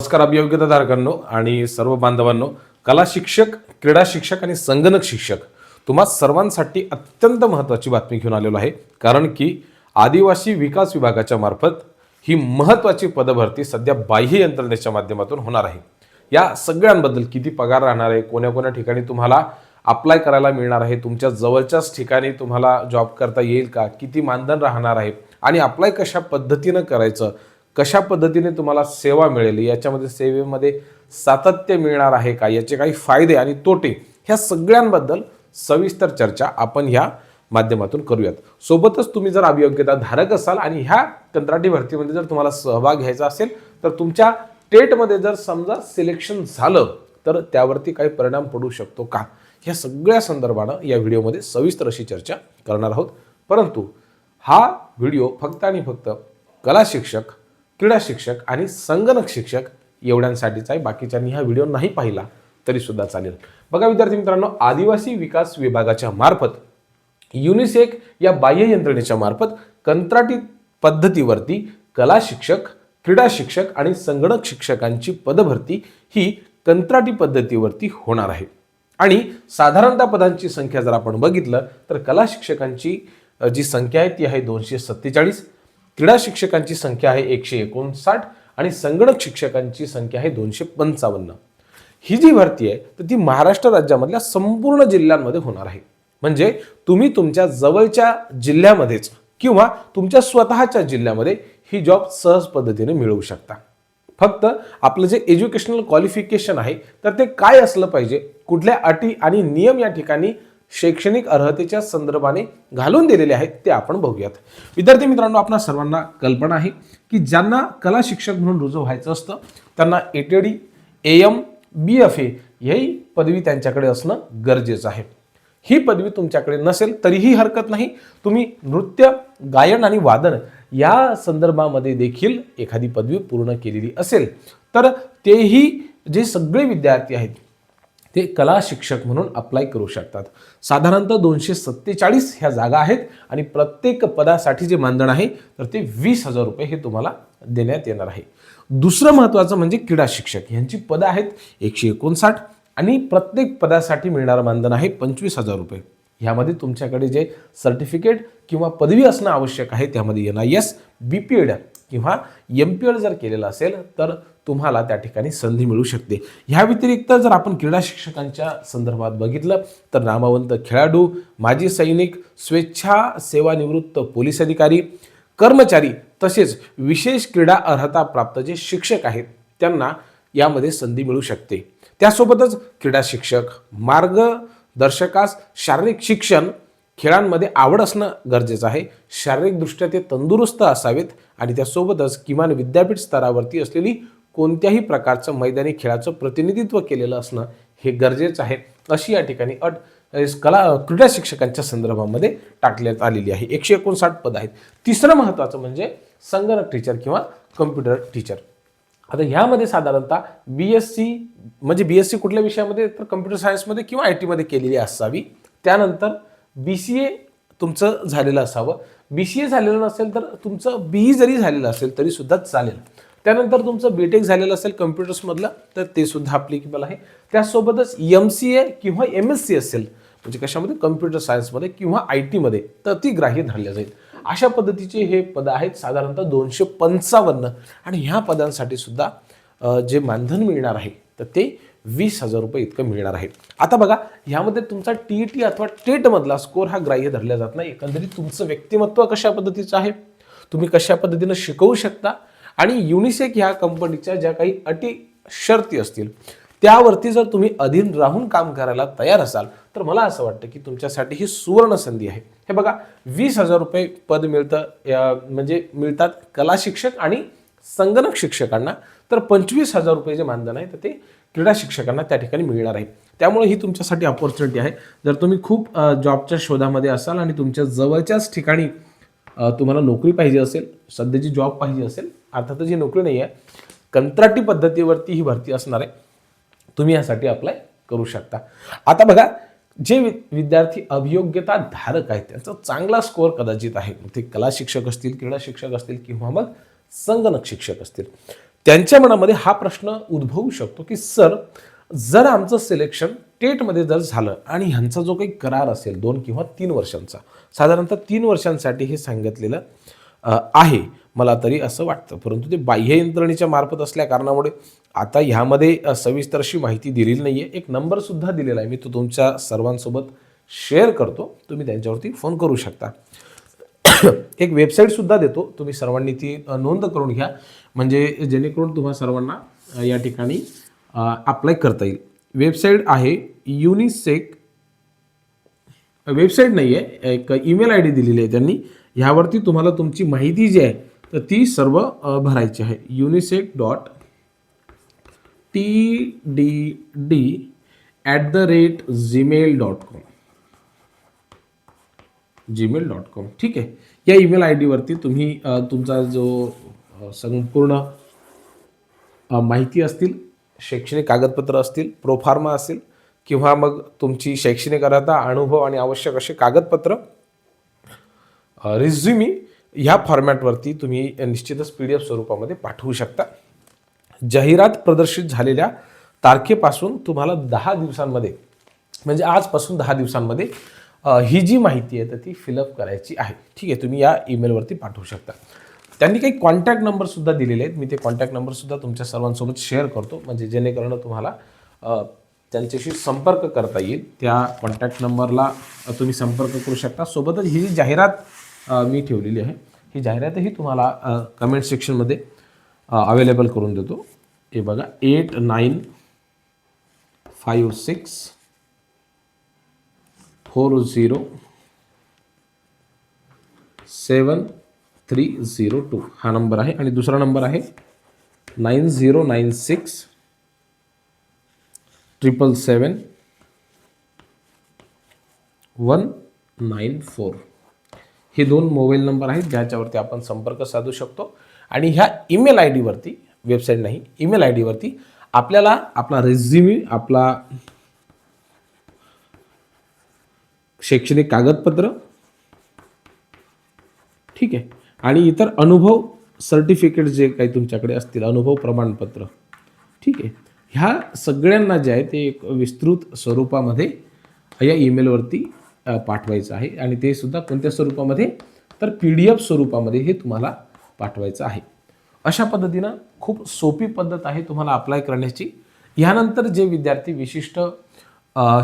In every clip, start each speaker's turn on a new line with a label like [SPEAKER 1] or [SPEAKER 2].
[SPEAKER 1] नमस्कार अभियोग्यताधारकांनो आणि सर्व बांधवांनो कला शिक्षक क्रीडा शिक्षक आणि संगणक शिक्षक तुम्हा सर्वांसाठी अत्यंत महत्त्वाची बातमी घेऊन आलेलो आहे. कारण की आदिवासी विकास विभागाच्या मार्फत ही महत्त्वाची पदभरती सध्या बाह्य यंत्रणेच्या माध्यमातून होणार आहे. या सगळ्यांबद्दल किती पगार राहणार आहे कोण्या कोण्या ठिकाणी तुम्हाला अप्लाय करायला मिळणार आहे तुमच्या जवळच्याच ठिकाणी तुम्हाला जॉब करता येईल का किती मानधन राहणार आहे आणि अप्लाय कशा पद्धतीनं करायचं कशा पद्धतीने तुम्हाला सेवा मिळेल याच्यामध्ये सेवेमध्ये सातत्य मिळणार आहे का याचे काही फायदे आणि तोटे ह्या सगळ्यांबद्दल सविस्तर चर्चा आपण ह्या माध्यमातून करूयात. सोबतच तुम्ही जर अभियोग्यता धारक असाल आणि ह्या कंत्राटी भरतीमध्ये जर तुम्हाला सहभाग घ्यायचा असेल तर तुमच्या टेटमध्ये जर समजा सिलेक्शन झालं तर त्यावरती काही परिणाम पडू शकतो का? ह्या सगळ्या संदर्भानं या व्हिडिओमध्ये सविस्तर अशी चर्चा करणार आहोत. परंतु हा व्हिडिओ फक्त आणि फक्त कला शिक्षक क्रीडा शिक्षक आणि संगणक शिक्षक एवढ्यांसाठीचा आहे. बाकीच्यांनी हा व्हिडिओ नाही पाहिला तरी सुद्धा चालेल. बघा विद्यार्थी मित्रांनो आदिवासी विकास विभागाच्या मार्फत युनिसेक या बाह्य यंत्रणेच्या मार्फत कंत्राटी पद्धतीवरती कला शिक्षक क्रीडा शिक्षक आणि संगणक शिक्षकांची पदभरती ही कंत्राटी पद्धतीवरती होणार आहे. आणि साधारणतः पदांची संख्या जर आपण बघितलं तर कला शिक्षकांची जी संख्या आहे ती आहे दोनशे सत्तेचाळीस. क्रीडा शिक्षकांची संख्या आहे एकशे एकोणसाठ आणि संगणक शिक्षकांची संख्या आहे दोनशे पंचावन्न. ही जी भरती आहे तर ती महाराष्ट्र राज्यामधल्या संपूर्ण जिल्ह्यांमध्ये होणार आहे. म्हणजे तुम्ही तुमच्या जवळच्या जिल्ह्यामध्येच किंवा तुमच्या स्वतःच्या जिल्ह्यामध्ये ही जॉब सहज पद्धतीने मिळवू शकता. फक्त आपलं जे एज्युकेशनल क्वालिफिकेशन आहे तर ते काय असलं पाहिजे कुठल्या अटी आणि नियम या ठिकाणी शैक्षणिक अर्हतेच्या संदर्भाने घालून दिलेले आहेत ते आपण बघूयात. विद्यार्थी मित्रांनो आपणा सर्वांना कल्पना आहे की ज्यांना कला शिक्षक म्हणून रुजू व्हायचं असतं त्यांना A T D A M B F A ही पदवी त्यांच्याकडे असणं गरजेचं आहे. ही पदवी तुमच्याकडे नसेल तरीही हरकत नाही. तुम्ही नृत्य गायन आणि वादन या संदर्भामध्ये देखील एखादी पदवी पूर्ण केलेली असेल तर तेही जे सगळे विद्यार्थी आहेत ते कला शिक्षक म्हणून अप्लाय करू शकतात. साधारणतः दोनशे सत्तेचाळीस ह्या जागा आहेत आणि प्रत्येक पदासाठी जे मानधन आहे तर ते वीस हजार रुपये हे तुम्हाला देण्यात येणार आहे. दुसरं महत्त्वाचं म्हणजे क्रीडा शिक्षक. यांची पदं आहेत एकशे एकोणसाठ आणि प्रत्येक पदासाठी मिळणारं मानधन आहे पंचवीस हजार रुपये. ह्यामध्ये तुमच्याकडे जे सर्टिफिकेट किंवा पदवी असणं आवश्यक आहे त्यामध्ये N I S B P Ed किंवा एम पी एड जर केलेलं असेल तर तुम्हाला त्या ठिकाणी संधी मिळू शकते. ह्या व्यतिरिक्त जर आपण क्रीडा शिक्षकांच्या संदर्भात बघितलं तर नामवंत खेळाडू माजी सैनिक स्वेच्छा सेवानिवृत्त पोलीस अधिकारी कर्मचारी तसेच विशेष क्रीडा अर्हता प्राप्त जे शिक्षक आहेत त्यांना यामध्ये संधी मिळू शकते. त्यासोबतच क्रीडा शिक्षक मार्ग दर्शकास शारीरिक शिक्षण खेळांमध्ये आवड असणं गरजेचं आहे. शारीरिकदृष्ट्या ते तंदुरुस्त असावेत आणि त्यासोबतच किमान विद्यापीठ स्तरावरती असलेली कोणत्याही प्रकारचं मैदानी खेळाचं प्रतिनिधित्व केलेलं असणं हे गरजेचं आहे. अशी या ठिकाणी अट कला क्रीडा शिक्षकांच्या संदर्भामध्ये टाकण्यात आलेली आहे. एकशे एकोणसाठ पद आहेत. तिसरं महत्त्वाचं म्हणजे संगणक टीचर किंवा कम्प्युटर टीचर आता ह्यामध्ये साधारणतः बी एस सी म्हणजे बी एस सी कुठल्या विषयामध्ये? तर कम्प्युटर सायन्समध्ये किंवा आय टीमध्ये केलेली असावी. त्यानंतर बी सी ए तुमचं झालेलं असावं. बी सी ए झालेलं नसेल तर तुमचं बीई जरी झालेलं असेल तरी सुद्धा चालेल. त्यानंतर तुमचं बी टेक झालेलं असेल कम्प्युटर्समधलं तर ते सुद्धा अप्लिकेबल आहे. त्यासोबतच एम सी ए किंवा एम एस सी असेल म्हणजे कशामध्ये? कम्प्युटर सायन्समध्ये किंवा आय टीमध्ये तर ती ग्राह्य धरल्या जाईल. अशा पद्धतीचे हे पद आहेत साधारणतः दोनशे पंचावन्न. आणि ह्या पदांसाठी सुद्धा जे मानधन मिळणार आहे तर ते वीस हजार रुपये इतकं मिळणार आहे. आता बघा ह्यामध्ये तुमचा टी टी अथवा टेटमधला स्कोर हा ग्राह्य धरला जात नाही. एकंदरीत तुमचं व्यक्तिमत्व कशा पद्धतीचं आहे? तुम्ही कशा पद्धतीनं शिकवू शकता? आणि युनिसेक ह्या कंपनीच्या ज्या काही अटी शर्ती असतील त्यावरती जर तुम्ही अधीन राहून काम करायला तयार असाल तर मला असं वाटतं की तुमच्यासाठी ही सुवर्ण संधी आहे. हे बघा वीस हजार रुपये पद मिळतं म्हणजे मिळतात कला शिक्षक आणि संगणक शिक्षकांना. तर पंचवीस हजार रुपये जे मानधन आहे तर ते क्रीडा शिक्षकांना त्या ठिकाणी मिळणार आहे. त्यामुळे ही तुमच्यासाठी अपॉर्च्युनिटी आहे. जर तुम्ही खूप जॉबच्या शोधामध्ये असाल आणि तुमच्या जवळच्याच ठिकाणी तुम्हाला नोकरी पाहिजे असेल सध्याची जॉब पाहिजे असेल अर्थातच ही नोकरी नाही आहे कंत्राटी पद्धतीवरती ही भरती असणार आहे. तुम्ही यासाठी अप्लाय करू शकता. आता बघा जे वि- विद्यार्थी अभियोग्यता धारक आहेत त्यांचा चांगला स्कोअर कदाचित आहे. ते कला शिक्षक असतील क्रीडा शिक्षक असतील किंवा मग संगणक शिक्षक असतील. त्यांच्या मनामध्ये हा प्रश्न उद्भवू शकतो की सर जर आमचं सिलेक्शन टेटमध्ये जर झालं आणि ह्यांचा जो काही करार असेल दोन किंवा तीन वर्षांचा साधारणतः तीन वर्षांसाठी हे सांगितलेलं आहे. मला तरी असं वाटतं. परंतु ते बाह्य यंत्रणेच्या मार्फत असल्या कारणामुळे आता ह्यामध्ये सविस्तरशी माहिती दिलेली नाही आहे एक नंबरसुद्धा दिलेला आहे. मी तो तुमच्या सर्वांसोबत शेअर करतो. तुम्ही त्यांच्यावरती फोन करू शकता. एक वेबसाईटसुद्धा देतो. तुम्ही सर्वांनी ती नोंद करून घ्या. म्हणजे जेणेकरून तुम्हा सर्वांना या ठिकाणी अप्लाय करता येईल. वेबसाईट आहे युनिसेक वेबसाईट नाही आहे एक ईमेल आय डी दिलेली आहे त्यांनी. ह्यावरती तुम्हाला तुमची माहिती जी आहे तर ती सर्व भरायची आहे. Unisec dot T D D at the rate Gmail dot com Gmail dot com ठीक आहे. या ईमेल आय डीवरती तुम्ही तुमचा जो संपूर्ण माहिती असतील शैक्षणिक कागदपत्र असतील प्रोफार्मा असेल किंवा मग तुमची शैक्षणिक अर्हता अनुभव आणि आवश्यक असे कागदपत्र रिझ्युमी ह्या फॉर्मॅटवरती तुम्ही निश्चितच पी डी एफ स्वरूपामध्ये पाठवू शकता. जाहिरात प्रदर्शित झालेल्या तारखेपासून तुम्हाला दहा दिवसांमध्ये म्हणजे आजपासून दहा दिवसांमध्ये ही जी माहिती आहे तर ती फिलअप करायची आहे. ठीक आहे तुम्ही या ईमेलवरती पाठवू शकता. त्यांनी काही कॉन्टॅक्ट नंबरसुद्धा दिलेले आहेत. मी ते कॉन्टॅक्ट नंबरसुद्धा तुमच्या सर्वांसोबत शेअर करतो. म्हणजे जेणेकरून तुम्हाला त्यांच्याशी संपर्क करता येईल. त्या कॉन्टॅक्ट नंबरला तुम्ही संपर्क करू शकता. सोबतच ही जी जाहिरात मी ठेवलेली आहे ही जाहिरातही तुम्हाला कमेंट सेक्शनमध्ये अवेलेबल करून देतो. हे बघा eight nine five six four zero seven three zero two हा नंबर आहे. आणि दुसरा नंबर आहे nine zero nine six triple seven one nine four हे दोन मोबाईल नंबर आहेत. ज्याच्यावरती आपण संपर्क साधू शकतो. आणि ह्या ईमेल आय डीवरती वेबसाईट नाही ईमेल आय डीवरती आपल्याला आपला रेझ्युमी आपला शैक्षणिक कागदपत्र ठीक आहे आणि इतर अनुभव सर्टिफिकेट जे काही तुमच्याकडे असतील अनुभव प्रमाणपत्र ठीक आहे ह्या सगळ्यांना जे आहे ते एक विस्तृत स्वरूपामध्ये या ईमेलवरती पाठवायचं आहे. आणि ते सुद्धा कोणत्या स्वरूपामध्ये? तर पी डी एफ स्वरूपामध्ये हे तुम्हाला पाठवायचं आहे. अशा पद्धतीनं खूप सोपी पद्धत आहे तुम्हाला अप्लाय करण्याची. ह्यानंतर जे विद्यार्थी विशिष्ट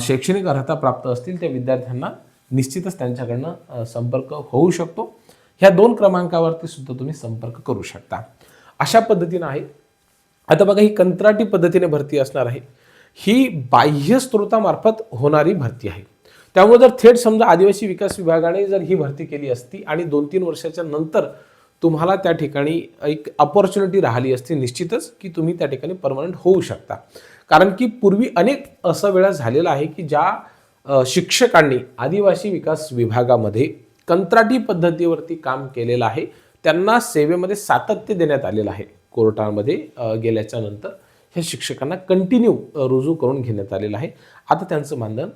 [SPEAKER 1] शैक्षणिक अर्हता प्राप्त असतील त्या विद्यार्थ्यांना निश्चितच त्यांच्याकडनं संपर्क होऊ शकतो. ह्या दोन क्रमांकावरती सुद्धा तुम्ही संपर्क करू शकता. अशा पद्धतीनं आहे. आता बघा ही कंत्राटी पद्धतीने भरती असणार आहे. ही बाह्य स्रोतामार्फत होणारी भरती आहे. त्यामुळे जर थेट समजा आदिवासी विकास विभागाने जर ही भरती केली असती आणि दोन तीन वर्षाच्या नंतर तुम्हाला त्या ठिकाणी एक अपॉर्च्युनिटी राहिली असती निश्चितच की तुम्ही त्या ठिकाणी परमनंट होऊ शकता. कारण की पूर्वी अनेक असं वेळा झालेला आहे की ज्या शिक्षकांनी आदिवासी विकास विभागामध्ये कंत्राटी पद्धतीवरती काम केलेलं आहे त्यांना सेवेमध्ये सातत्य देण्यात आलेलं आहे. कोर्टामध्ये गेल्याच्यानंतर ह्या शिक्षकांना कंटिन्यू रुजू करून घेण्यात आलेलं आहे. आता त्यांचं मानधन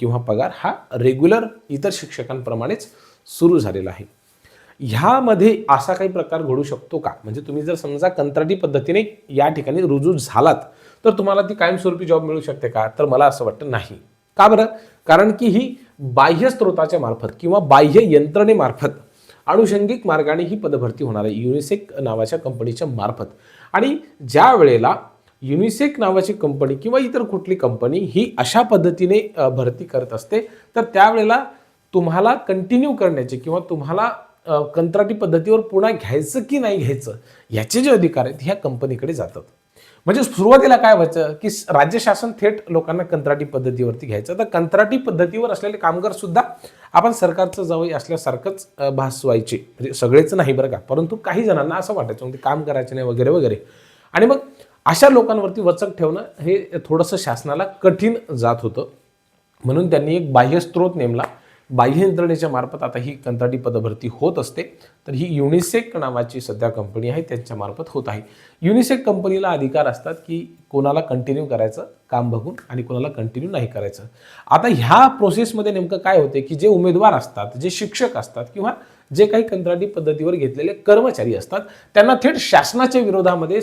[SPEAKER 1] किंवा पगार हा रेग्युलर इतर शिक्षकांप्रमाणेच सुरू झालेला आहे. ह्यामध्ये असा काही प्रकार घडू शकतो का? म्हणजे तुम्ही जर समजा कंत्राटी पद्धतीने या ठिकाणी रुजू झालात तर तुम्हाला ती कायमस्वरूपी जॉब मिळू शकते का? तर मला असं वाटतं नाही. का बरं? कारण की ही बाह्य स्त्रोताच्या मार्फत किंवा बाह्य यंत्रणेमार्फत आनुषंगिक मार्गाने ही पदभरती होणार आहे युनिसेक नावाच्या कंपनीच्या मार्फत. आणि ज्या वेळेला युनिसेक नावाची कंपनी किंवा इतर कुठली कंपनी ही अशा पद्धतीने भरती करत असते तर त्यावेळेला तुम्हाला कंटिन्यू करण्याची किंवा तुम्हाला कंत्राटी पद्धतीवर पुन्हा घ्यायचं की नाही घ्यायचं याचे जे अधिकार आहेत ह्या कंपनीकडे जातात. म्हणजे सुरुवातीला काय व्हायचं की राज्य शासन थेट लोकांना कंत्राटी पद्धतीवरती घ्यायचं. तर कंत्राटी पद्धतीवर असलेले कामगार सुद्धा आपण सरकारचं जवळ असल्यासारखंच भासवायचे. म्हणजे सगळेच नाही बरं का परंतु काही जणांना असं वाटायचं म्हणजे काम करायचं नाही वगैरे वगैरे. आणि मग अशा लोकांवरती वचक ठेवणं हे थोडंसं शासनाला कठीण जात होतं. म्हणून त्यांनी एक बाह्यस्त्रोत नेमला बाह्य यंत्रणेच्या मार्फत आता ही कंत्राटी पदभरती होत असते तर ही युनिसेक नावाची सध्या कंपनी आहे त्यांच्या मार्फत होत आहे. युनिसेक कंपनीला अधिकार असतात की कोणाला कंटिन्यू करायचं काम बघून आणि कोणाला कंटिन्यू नाही करायचं. आता ह्या प्रोसेसमध्ये नेमकं काय होते की जे उमेदवार असतात जे शिक्षक असतात किंवा जे काही कंत्राटी पद्धतीवर घेतलेले कर्मचारी असतात त्यांना थेट शासनाच्या विरोधामध्ये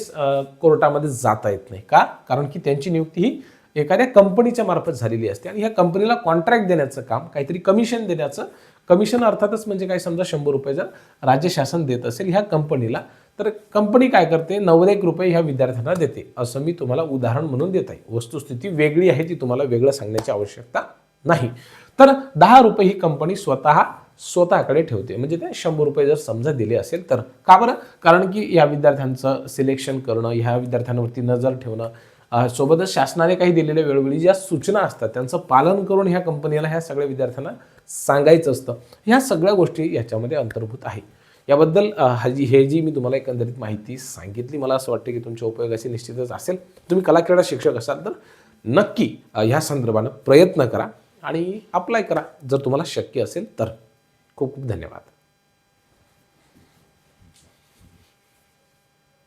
[SPEAKER 1] कोर्टामध्ये जाता येत नाही. का? कारण की त्यांची नियुक्ती ही एखाद्या कंपनीच्या मार्फत झालेली असते आणि ह्या कंपनीला कॉन्ट्रॅक्ट देण्याचं काम काहीतरी कमिशन देण्याचं कमिशन अर्थातच म्हणजे काय समजा शंभर रुपये जर राज्य शासन देत असेल ह्या कंपनीला तर कंपनी काय करते? नव्वद एक रुपये ह्या विद्यार्थ्यांना देते. असं मी तुम्हाला उदाहरण म्हणून देत आहे. वस्तुस्थिती वेगळी आहे ती तुम्हाला वेगळं सांगण्याची आवश्यकता नाही. तर दहा रुपये ही कंपनी स्वतः स्वतःकडे ठेवते. म्हणजे ते शंभर रुपये जर समजा दिले असेल तर. का बरं? कारण की या विद्यार्थ्यांचं सिलेक्शन करणं ह्या विद्यार्थ्यांवरती नजर ठेवणं सोबतच शासनाने काही दिलेल्या वेळोवेळी ज्या सूचना असतात त्यांचं पालन करून ह्या कंपनीला ह्या सगळ्या विद्यार्थ्यांना सांगायचं असतं. ह्या सगळ्या गोष्टी याच्यामध्ये अंतर्भूत आहे. याबद्दल हजी हा जी हे जी मी तुम्हाला एकंदरीत माहिती सांगितली मला असं वाटतं की तुमच्या उपयोगाची निश्चितच असेल. तुम्ही कलाक्रीडा शिक्षक असाल तर नक्की ह्या संदर्भानं प्रयत्न करा आणि अप्लाय करा. जर तुम्हाला शक्य असेल तर. खूप खूप धन्यवाद.